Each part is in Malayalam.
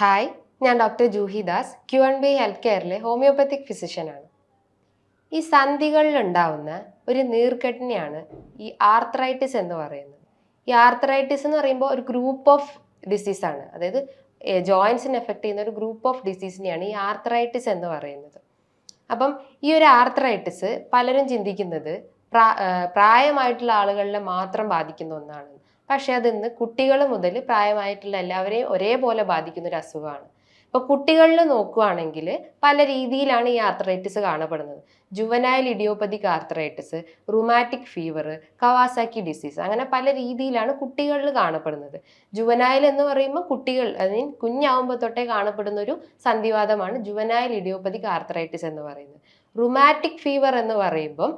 ഹായ് ഞാൻ doctor Juhi Das Q and B health കെയറിലെ homeopathic ഫിസിഷ്യനാണ് ഈ സന്ധികളിൽ ഉണ്ടാവുന്ന ഒരു നീർക്കെട്ടിനെയാണ് ഈ ആർത്രൈറ്റിസ് എന്ന് പറയുന്നത്. ഈ ആർത്രൈറ്റിസ് എന്ന് പറയുമ്പോൾ ഒരു ഗ്രൂപ്പ് ഓഫ് ഡിസീസാണ് അതായത് ജോയിൻസിന് എഫക്റ്റ് ചെയ്യുന്ന ഒരു ഗ്രൂപ്പ് ഓഫ് ഡിസീസിനെയാണ് ഈ ആർത്രൈറ്റിസ് എന്ന് പറയുന്നത്. അപ്പം ഈ ഒരു ആർത്രൈറ്റിസ് പലരും ചിന്തിക്കുന്നത് പ്രായമായിട്ടുള്ള ആളുകളിലെ മാത്രം ബാധിക്കുന്ന ഒന്നാണ്. പക്ഷേ അത് ഇന്ന് കുട്ടികൾ മുതൽ പ്രായമായിട്ടുള്ള എല്ലാവരെയും ഒരേപോലെ ബാധിക്കുന്ന ഒരു അസുഖമാണ്. ഇപ്പോൾ കുട്ടികളിൽ നോക്കുകയാണെങ്കിൽ പല രീതിയിലാണ് ഈ ആർത്രൈറ്റിസ് കാണപ്പെടുന്നത്. Juvenile idiopathic arthritis rheumatic fever Kawasaki disease അങ്ങനെ പല രീതിയിലാണ് കുട്ടികളിൽ കാണപ്പെടുന്നത്. ജുവനായൽ എന്ന് പറയുമ്പോൾ കുട്ടികൾ അതിന് കുഞ്ഞാവുമ്പോൾ തൊട്ടേ കാണപ്പെടുന്ന ഒരു സന്ധിവാദമാണ് ജുവനായൽ ഇഡിയോപ്പതിക് ആർത്രൈറ്റിസ് എന്ന് പറയുന്നത്. റുമാറ്റിക് ഫീവർ എന്ന് പറയുമ്പം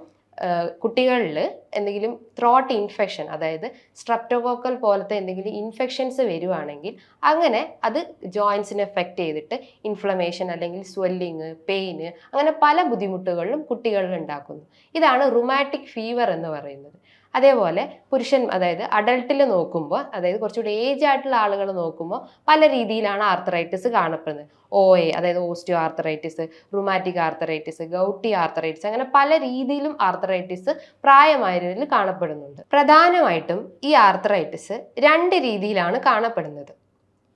കുട്ടികളിൽ എന്തെങ്കിലും ത്രോട്ട് ഇൻഫെക്ഷൻ അതായത് സ്ട്രപ്റ്റോകോക്കൽ പോലത്തെ എന്തെങ്കിലും ഇൻഫെക്ഷൻസ് വരുവാണെങ്കിൽ അങ്ങനെ അത് ജോയിൻസിനെ എഫക്റ്റ് ചെയ്തിട്ട് ഇൻഫ്ലമേഷൻ അല്ലെങ്കിൽ സ്വെല്ലിങ് പെയിന് അങ്ങനെ പല ബുദ്ധിമുട്ടുകളിലും കുട്ടികളിൽ ഉണ്ടാക്കുന്നു. ഇതാണ് റുമാറ്റിക് ഫീവർ എന്ന് പറയുന്നത്. അതേപോലെ പുരുഷൻ അതായത് അഡൾട്ടിൽ നോക്കുമ്പോൾ അതായത് കുറച്ചുകൂടി ഏജ് ആയിട്ടുള്ള ആളുകൾ നോക്കുമ്പോൾ പല രീതിയിലാണ് ആർത്തറൈറ്റിസ് കാണപ്പെടുന്നത്. ഒ എ അതായത് osteoarthritis rheumatic arthritis gouty arthritis അങ്ങനെ പല രീതിയിലും ആർത്തറൈറ്റിസ് പ്രായമായവരിൽ കാണപ്പെടുന്നുണ്ട്. പ്രധാനമായിട്ടും ഈ ആർത്തറൈറ്റിസ് രണ്ട് രീതിയിലാണ് കാണപ്പെടുന്നത്.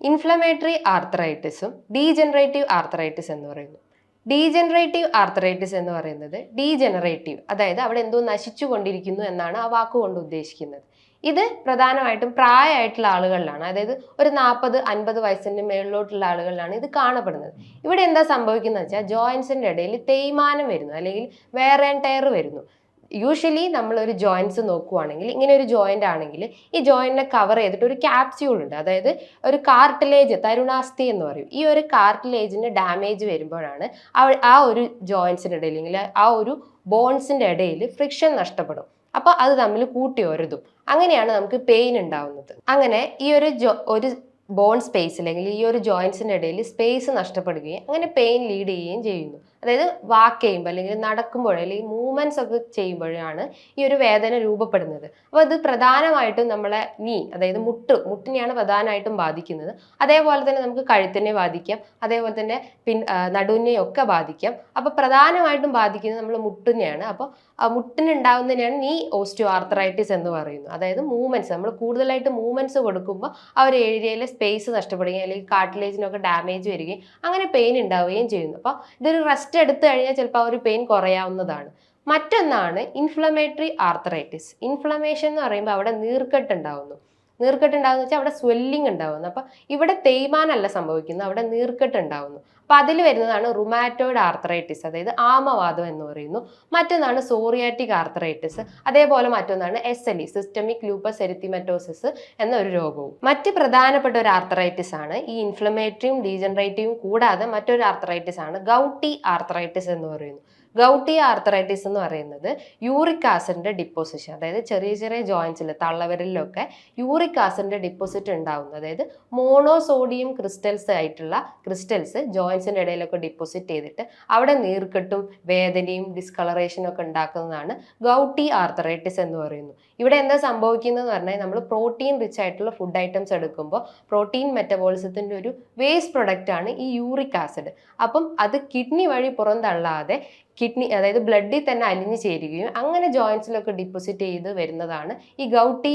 ഇൻഫ്ലമേറ്ററി ആർത്തറൈറ്റിസും ഡീജനറേറ്റീവ് ആർത്തറൈറ്റിസ് എന്ന് പറയുന്നു. ഡീജനറേറ്റീവ് ആർത്തറൈറ്റിസ് എന്ന് പറയുന്നത് ഡീജനറേറ്റീവ് അതായത് അവിടെ എന്തോ നശിച്ചു കൊണ്ടിരിക്കുന്നു എന്നാണ് ആ വാക്കുകൊണ്ട് ഉദ്ദേശിക്കുന്നത്. ഇത് പ്രധാനമായിട്ടും പ്രായമായിട്ടുള്ള ആളുകളിലാണ് അതായത് ഒരു നാൽപ്പത് അൻപത് വയസ്സിന് മേളിലോട്ടുള്ള ആളുകളിലാണ് ഇത് കാണപ്പെടുന്നത്. ഇവിടെ എന്താ സംഭവിക്കുന്നത് വെച്ചാൽ ജോയിൻസിന്റെ ഇടയിൽ തേയ്മാനം വരുന്നു അല്ലെങ്കിൽ വേറെ ടയർ വരുന്നു. യൂഷ്വലി നമ്മൾ ഒരു ജോയിൻസ് നോക്കുവാണെങ്കിൽ ഇങ്ങനെ ഒരു ജോയിന്റ് ആണെങ്കിൽ ഈ ജോയിന്റിനെ കവർ ചെയ്തിട്ട് ഒരു ക്യാപ്സ്യൂൾ ഉണ്ട്. അതായത് ഒരു കാർട്ടിലേജ് തരുണാസ്ഥി എന്ന് പറയും. ഈ ഒരു കാർട്ടിലേജിന് ഡാമേജ് വരുമ്പോഴാണ് ആ ഒരു ജോയിൻസിന്റെ ഇടയിൽ അല്ലെങ്കിൽ ആ ഒരു ബോൺസിന്റെ ഇടയിൽ ഫ്രിക്ഷൻ നഷ്ടപ്പെടും. അപ്പോൾ അത് തമ്മിൽ കൂട്ടി ഒരുതും. അങ്ങനെയാണ് നമുക്ക് പെയിൻ ഉണ്ടാവുന്നത്. അങ്ങനെ ഈ ഒരു ജോ ഒരു ബോൺ സ്പേസ് അല്ലെങ്കിൽ ഈ ഒരു ജോയിൻസിന്റെ ഇടയിൽ സ്പേസ് നഷ്ടപ്പെടുകയും അങ്ങനെ പെയിൻ ലീഡ് ചെയ്യുകയും ചെയ്യുന്നു. അതായത് വാക്ക് ചെയ്യുമ്പോൾ അല്ലെങ്കിൽ നടക്കുമ്പോൾ അല്ലെങ്കിൽ മൂവ്മെന്റ്സ് ഒക്കെ ചെയ്യുമ്പോഴാണ് ഈ ഒരു വേദന രൂപപ്പെടുന്നത്. അപ്പോൾ ഇത് പ്രധാനമായിട്ടും നമ്മളെ നീ അതായത് മുട്ട് മുട്ടിനെയാണ് പ്രധാനമായിട്ടും ബാധിക്കുന്നത്. അതേപോലെ തന്നെ നമുക്ക് കഴുത്തിനെ ബാധിക്കാം. അതേപോലെ തന്നെ പിൻ നടുവിനെയും ഒക്കെ ബാധിക്കാം. അപ്പോൾ പ്രധാനമായിട്ടും ബാധിക്കുന്നത് നമ്മൾ മുട്ടിനെയാണ്. അപ്പോൾ മുട്ടിനുണ്ടാവുന്നതിനെയാണ് നീ ഓസ്റ്റിയോ ആർത്തറൈറ്റിസ് എന്ന് പറയുന്നത്. അതായത് മൂവ്മെന്റ്സ് നമ്മൾ കൂടുതലായിട്ട് മൂവ്മെന്റ്സ് കൊടുക്കുമ്പോൾ ആ ഒരു ഏരിയയിലെ സ്പേസ് നഷ്ടപ്പെടുകയും അല്ലെങ്കിൽ കാർട്ടിലേജിനൊക്കെ ഡാമേജ് വരികയും അങ്ങനെ പെയിൻ ഉണ്ടാവുകയും ചെയ്യുന്നു. അപ്പോൾ ഇതൊരു റെസ്റ്റ് എടുത്തു കഴിഞ്ഞാൽ ചിലപ്പോൾ ആ ഒരു പെയിൻ കുറയാവുന്നതാണ്. മറ്റൊന്നാണ് ഇൻഫ്ലമേറ്ററി ആർത്തറൈറ്റിസ് ഇൻഫ്ലമേഷൻ എന്ന് പറയുമ്പോൾ അവിടെ നീർക്കെട്ട് ഉണ്ടാവുന്നു. നീർക്കെട്ട് ഉണ്ടാകുന്ന വെച്ചാൽ അവിടെ സ്വെല്ലിംഗ് ഉണ്ടാവുന്നു. അപ്പം ഇവിടെ തേയ്മാനല്ല സംഭവിക്കുന്നത്. അവിടെ നീർക്കെട്ട് ഉണ്ടാവുന്നു അപ്പം അതിൽ വരുന്നതാണ് റുമാറ്റോയിഡ് ആർത്തറൈറ്റിസ് അതായത് ആമവാദം എന്ന് പറയുന്നു. മറ്റൊന്നാണ് സോറിയാറ്റിക് ആർത്തറൈറ്റിസ് അതേപോലെ മറ്റൊന്നാണ് S L E systemic lupus erythematosus എന്ന ഒരു രോഗവും. മറ്റ് പ്രധാനപ്പെട്ട ഒരു ആർത്തറൈറ്റിസ് ആണ് ഈ ഇൻഫ്ലമേറ്ററിയും ഡീജനറേറ്റീവും കൂടാതെ മറ്റൊരു ആർത്തറൈറ്റിസ് ആണ് ഗൗട്ടി ആർത്തറൈറ്റിസ് എന്ന് പറയുന്നു. ഗൗട്ടി ആർത്തറൈറ്റിസ് എന്ന് പറയുന്നത് യൂറിക് ആസിഡിന്റെ ഡിപ്പോസിഷൻ അതായത് ചെറിയ ചെറിയ ജോയിൻസിൽ തള്ളവിരലിലൊക്കെ യൂറിക് ആസിഡിന്റെ ഡിപ്പോസിറ്റ് ഉണ്ടാകുന്നത് അതായത് മോണോസോഡിയം ക്രിസ്റ്റൽസ് ആയിട്ടുള്ള ക്രിസ്റ്റൽസ് ജോയിൻസിന്റെ ഇടയിലൊക്കെ ഡിപ്പോസിറ്റ് ചെയ്തിട്ട് അവിടെ നീർക്കെട്ടും വേദനയും ഡിസ്കളറേഷനും ഒക്കെ ഉണ്ടാക്കുന്നതാണ് ഗൗട്ടി ആർത്തറൈറ്റിസ് എന്ന് പറയുന്നു. ഇവിടെ എന്താ സംഭവിക്കുന്നത് പറഞ്ഞാൽ നമ്മൾ പ്രോട്ടീൻ റിച്ച് ആയിട്ടുള്ള ഫുഡ് ഐറ്റംസ് എടുക്കുമ്പോൾ പ്രോട്ടീൻ മെറ്റബോളിസത്തിന്റെ ഒരു വേസ്റ്റ് പ്രൊഡക്റ്റ് ആണ് ഈ യൂറിക് ആസിഡ് അപ്പം അത് കിഡ്നി വഴി പുറന്തള്ളാതെ കിഡ്നി അതായത് ബ്ലഡിൽ തന്നെ അലിഞ്ഞു ചേരുകയും അങ്ങനെ ജോയിൻസിലൊക്കെ ഡിപ്പോസിറ്റ് ചെയ്ത് വരുന്നതാണ് ഈ ഗൗട്ടി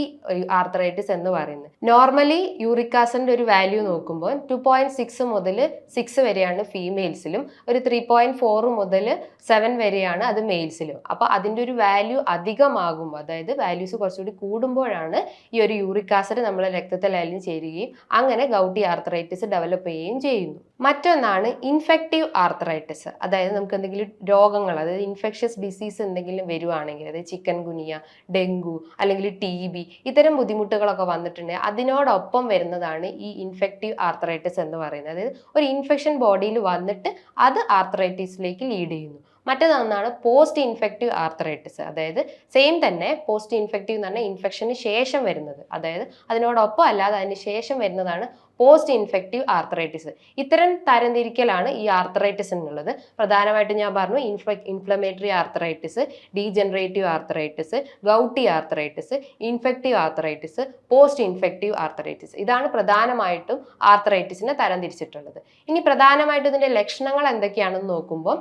ആർത്തറൈറ്റിസ് എന്ന് പറയുന്നത്. നോർമലി യൂറിക് ആസിഡിന്റെ ഒരു വാല്യൂ നോക്കുമ്പോൾ ടു പോയിന്റ് സിക്സ് മുതൽ സിക്സ് വരെയാണ് ഫീമെയിൽസിലും ഒരു ത്രീ പോയിന്റ് ഫോർ മുതൽ സെവൻ വരെയാണ് അത് മെയിൽസിലും അപ്പോൾ അതിന്റെ ഒരു വാല്യൂ അധികമാകുമ്പോൾ അതായത് വാല്യൂസ് കുറച്ചുകൂടി കൂടുമ്പോഴാണ് ഈ ഒരു യൂറിക് ആസിഡ് നമ്മുടെ രക്തത്തിൽ അലിഞ്ഞ് ചേരുകയും അങ്ങനെ ഗൗട്ടി ആർത്തറൈറ്റിസ് ഡെവലപ്പ് ചെയ്യുകയും ചെയ്യുന്നു. മറ്റൊന്നാണ് ഇൻഫെക്റ്റീവ് ആർത്തറൈറ്റിസ് അതായത് നമുക്ക് എന്തെങ്കിലും രോഗങ്ങൾ അതായത് ഇൻഫെക്ഷ്യസ് ഡിസീസ് എന്തെങ്കിലും വരുവാണെങ്കിൽ അതായത് ചിക്കൻ ഗുനിയ ഡെങ്കു അല്ലെങ്കിൽ ടി ബി ഇത്തരം ബുദ്ധിമുട്ടുകളൊക്കെ വന്നിട്ടുണ്ടെങ്കിൽ അതിനോടൊപ്പം വരുന്നതാണ് ഈ ഇൻഫെക്റ്റീവ് ആർത്തറൈറ്റിസ് എന്ന് പറയുന്നത്. അതായത് ഒരു ഇൻഫെക്ഷൻ ബോഡിയിൽ വന്നിട്ട് അത് ആർത്തറൈറ്റിസിലേക്ക് ലീഡ് ചെയ്യുന്നു. മറ്റൊന്നാണ് പോസ്റ്റ് ഇൻഫെക്റ്റീവ് ആർത്തറൈറ്റിസ് അതായത് സെയിം തന്നെ പോസ്റ്റ് ഇൻഫെക്റ്റീവ് എന്ന് പറഞ്ഞാൽ ഇൻഫെക്ഷന് ശേഷം വരുന്നത്. അതായത് അതിനോടൊപ്പം അല്ലാതെ അതിന് ശേഷം വരുന്നതാണ് പോസ്റ്റ് ഇൻഫെക്റ്റീവ് ആർത്തറൈറ്റിസ് ഇത്തരം തരംതിരിക്കലാണ് ഈ ആർത്തറൈറ്റിസ് എന്നുള്ളത്. പ്രധാനമായിട്ടും ഞാൻ പറഞ്ഞു ഇൻഫ്ല inflammatory arthritis degenerative arthritis gouty arthritis infective arthritis post infective arthritis ഇതാണ് പ്രധാനമായിട്ടും ആർത്തറൈറ്റിസിനെ തരംതിരിച്ചിട്ടുള്ളത്. ഇനി പ്രധാനമായിട്ടും ഇതിന്റെ ലക്ഷണങ്ങൾ എന്തൊക്കെയാണെന്ന് നോക്കുമ്പോൾ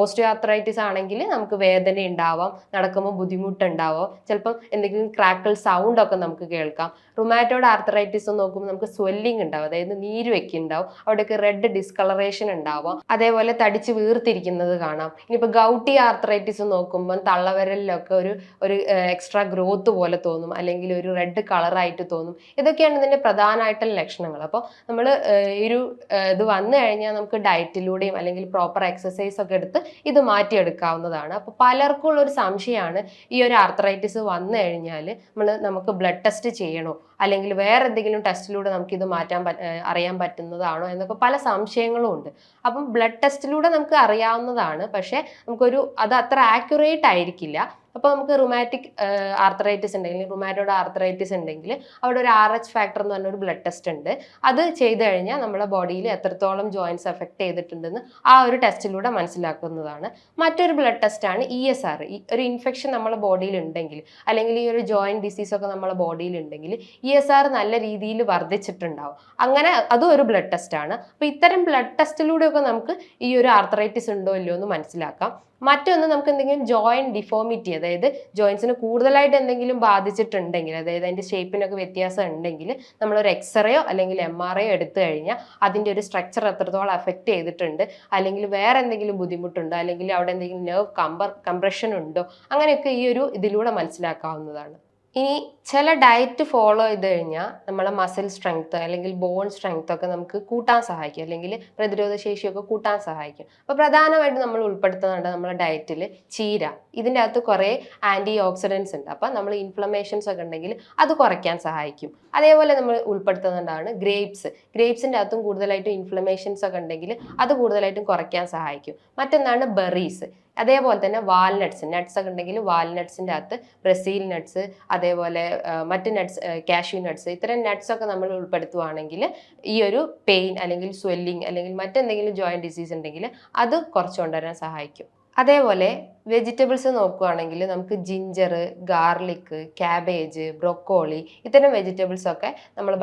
ഓസ്റ്റിയോ ആർത്തറൈറ്റിസ് ആണെങ്കിൽ നമുക്ക് വേദന ഉണ്ടാവാം നടക്കുമ്പോൾ ബുദ്ധിമുട്ടുണ്ടാവാം ചിലപ്പം എന്തെങ്കിലും ക്രാക്കിൾ സൗണ്ട് ഒക്കെ നമുക്ക് കേൾക്കാം. റുമാറ്റോഡ് ആർത്തറൈറ്റിസ് നോക്കുമ്പോൾ നമുക്ക് സ്വെല്ലിംഗ് ഉണ്ടാവും അതായത് നീര് ഉണ്ടാവും അവിടെയൊക്കെ റെഡ് ഡിസ്കളറേഷൻ ഉണ്ടാവാം. അതേപോലെ തടിച്ച് വീർത്തിരിക്കുന്നത് കാണാം. ഇനിയിപ്പോൾ ഗൗട്ടി ആർത്രൈറ്റിസ് നോക്കുമ്പോൾ തള്ളവരലിലൊക്കെ ഒരു ഒരു എക്സ്ട്രാ ഗ്രോത്ത് പോലെ തോന്നും. അല്ലെങ്കിൽ ഒരു റെഡ് കളറായിട്ട് തോന്നും. ഇതൊക്കെയാണ് ഇതിന്റെ പ്രധാനമായിട്ടുള്ള ലക്ഷണങ്ങൾ. അപ്പോൾ നമ്മൾ ഒരു ഇത് വന്നു കഴിഞ്ഞാൽ നമുക്ക് ഡയറ്റിലൂടെയും അല്ലെങ്കിൽ പ്രോപ്പർ എക്സസൈസ് ഒക്കെ എടുത്ത് ഇത് മാറ്റിയെടുക്കാവുന്നതാണ്. അപ്പോൾ പലർക്കും ഉള്ള ഒരു സംശയമാണ് ഈ ഒരു ആർത്രൈറ്റിസ് വന്നു കഴിഞ്ഞാൽ നമ്മൾ നമുക്ക് ബ്ലഡ് ടെസ്റ്റ് ചെയ്യണോ? അല്ലെങ്കിൽ വേറെ എന്തെങ്കിലും ടെസ്റ്റിലൂടെ നമുക്ക് ഇത് മാറ്റാൻ അറിയാൻ പറ്റുന്നതാണോ എന്നൊക്കെ പല സംശയങ്ങളും ഉണ്ട്. അപ്പം ബ്ലഡ് ടെസ്റ്റിലൂടെ നമുക്ക് അറിയാവുന്നതാണ്. പക്ഷേ നമുക്കൊരു അത് അത്ര ആക്യുറേറ്റ് ആയിരിക്കില്ല. അപ്പോൾ നമുക്ക് റുമാറ്റിക് ആർത്തറൈറ്റിസ് ഉണ്ടെങ്കിൽ റുമാറ്റോഡ് ആർത്തറൈറ്റിസ് ഉണ്ടെങ്കിൽ അവിടെ ഒരു ആർ എച്ച് ഫാക്ടർ എന്ന് പറഞ്ഞ ഒരു ബ്ലഡ് ടെസ്റ്റ് ഉണ്ട്. അത് ചെയ്തു കഴിഞ്ഞാൽ നമ്മുടെ ബോഡിയിൽ എത്രത്തോളം ജോയിൻസ് എഫക്ട് ചെയ്തിട്ടുണ്ടെന്ന് ആ ഒരു ടെസ്റ്റിലൂടെ മനസ്സിലാക്കുന്നതാണ്. മറ്റൊരു ബ്ലഡ് ടെസ്റ്റാണ് ഇ എസ് ആർ ഒരു ഇൻഫെക്ഷൻ നമ്മുടെ ബോഡിയിൽ ഉണ്ടെങ്കിൽ അല്ലെങ്കിൽ ഈ ഒരു ജോയിന്റ് ഡിസീസ് ഒക്കെ നമ്മുടെ ബോഡിയിൽ ഉണ്ടെങ്കിൽ ഇ എസ് ആർ നല്ല രീതിയിൽ വർദ്ധിച്ചിട്ടുണ്ടാവും. അങ്ങനെ അതും ഒരു ബ്ലഡ് ടെസ്റ്റാണ് അപ്പോൾ ഇത്തരം ബ്ലഡ് ടെസ്റ്റിലൂടെയൊക്കെ നമുക്ക് ഈ ഒരു ആർത്തറൈറ്റിസ് ഉണ്ടോ ഇല്ലയോ എന്ന് മനസ്സിലാക്കാം. മറ്റൊന്ന് നമുക്ക് എന്തെങ്കിലും ജോയിന്റ് ഡിഫോമിറ്റി അതായത് ജോയിൻസിന് കൂടുതലായിട്ട് എന്തെങ്കിലും ബാധിച്ചിട്ടുണ്ടെങ്കിൽ അതായത് അതിന്റെ ഷേപ്പിനൊക്കെ വ്യത്യാസം ഉണ്ടെങ്കിൽ നമ്മളൊരു എക്സ്റേയോ അല്ലെങ്കിൽ എം ആർ ഐയോ എടുത്തു കഴിഞ്ഞാൽ അതിന്റെ ഒരു സ്ട്രക്ചർ എത്രത്തോളം അഫക്റ്റ് ചെയ്തിട്ടുണ്ട് അല്ലെങ്കിൽ വേറെ എന്തെങ്കിലും ബുദ്ധിമുട്ടുണ്ടോ അല്ലെങ്കിൽ അവിടെ എന്തെങ്കിലും നെർവ് കമ്പർ കംപ്രഷൻ ഉണ്ടോ അങ്ങനെയൊക്കെ ഈ ഒരു ഇതിലൂടെ മനസ്സിലാക്കാവുന്നതാണ്. ഇനി ചില ഡയറ്റ് ഫോളോ ചെയ്ത് കഴിഞ്ഞാൽ നമ്മളെ മസിൽ സ്ട്രെങ്ത് അല്ലെങ്കിൽ ബോൺ സ്ട്രെങ്ത് ഒക്കെ നമുക്ക് കൂട്ടാൻ സഹായിക്കും. അല്ലെങ്കിൽ പ്രതിരോധ ശേഷിയൊക്കെ കൂട്ടാൻ സഹായിക്കും. അപ്പോൾ പ്രധാനമായിട്ട് നമ്മൾ ഉൾപ്പെടുത്തുന്നുണ്ട് നമ്മുടെ ഡയറ്റിൽ ചീര. ഇതിന്റെ അകത്ത് കുറേ ആന്റി ഓക്സിഡൻസ് ഉണ്ട്. അപ്പോൾ നമ്മൾ ഇൻഫ്ലമേഷൻസ് ഒക്കെ ഉണ്ടെങ്കിൽ അത് കുറയ്ക്കാൻ സഹായിക്കും. അതേപോലെ നമ്മൾ ഉൾപ്പെടുത്തുന്നുണ്ടാണ് ഗ്രേപ്സ് ഗ്രേപ്സിന്റെ അകത്തും കൂടുതലായിട്ടും ഇൻഫ്ലമേഷൻസ് ഒക്കെ ഉണ്ടെങ്കിൽ അത് കൂടുതലായിട്ടും കുറയ്ക്കാൻ സഹായിക്കും. മറ്റൊന്നാണ് ബെറീസ് അതേപോലെ തന്നെ വാൽനട്ട്സ് നട്ട്സ് ഒക്കെ ഉണ്ടെങ്കിൽ വാൽനട്ട്സിന്റെ അകത്ത് ബ്രസീൽ നട്ട്സ് അതേപോലെ മറ്റ് നട്ട്സ് കാഷ്യൂ നട്ട്സ് ഇത്തരം നട്ട്സ് ഒക്കെ നമ്മൾ ഉൾപ്പെടുത്തുവാണെങ്കിൽ ഈ ഒരു പെയിൻ അല്ലെങ്കിൽ സ്വെല്ലിങ് അല്ലെങ്കിൽ മറ്റെന്തെങ്കിലും ജോയിന്റ് ഡിസീസ് ഉണ്ടെങ്കിൽ അത് കുറച്ച് കൊണ്ടുവരാൻ സഹായിക്കും. അതേപോലെ വെജിറ്റബിൾസ് നോക്കുകയാണെങ്കിൽ നമുക്ക് ജിഞ്ചർ ഗാർലിക് ക്യാബേജ് ബ്രൊക്കോളി ഇത്തരം വെജിറ്റബിൾസൊക്കെ നമ്മൾ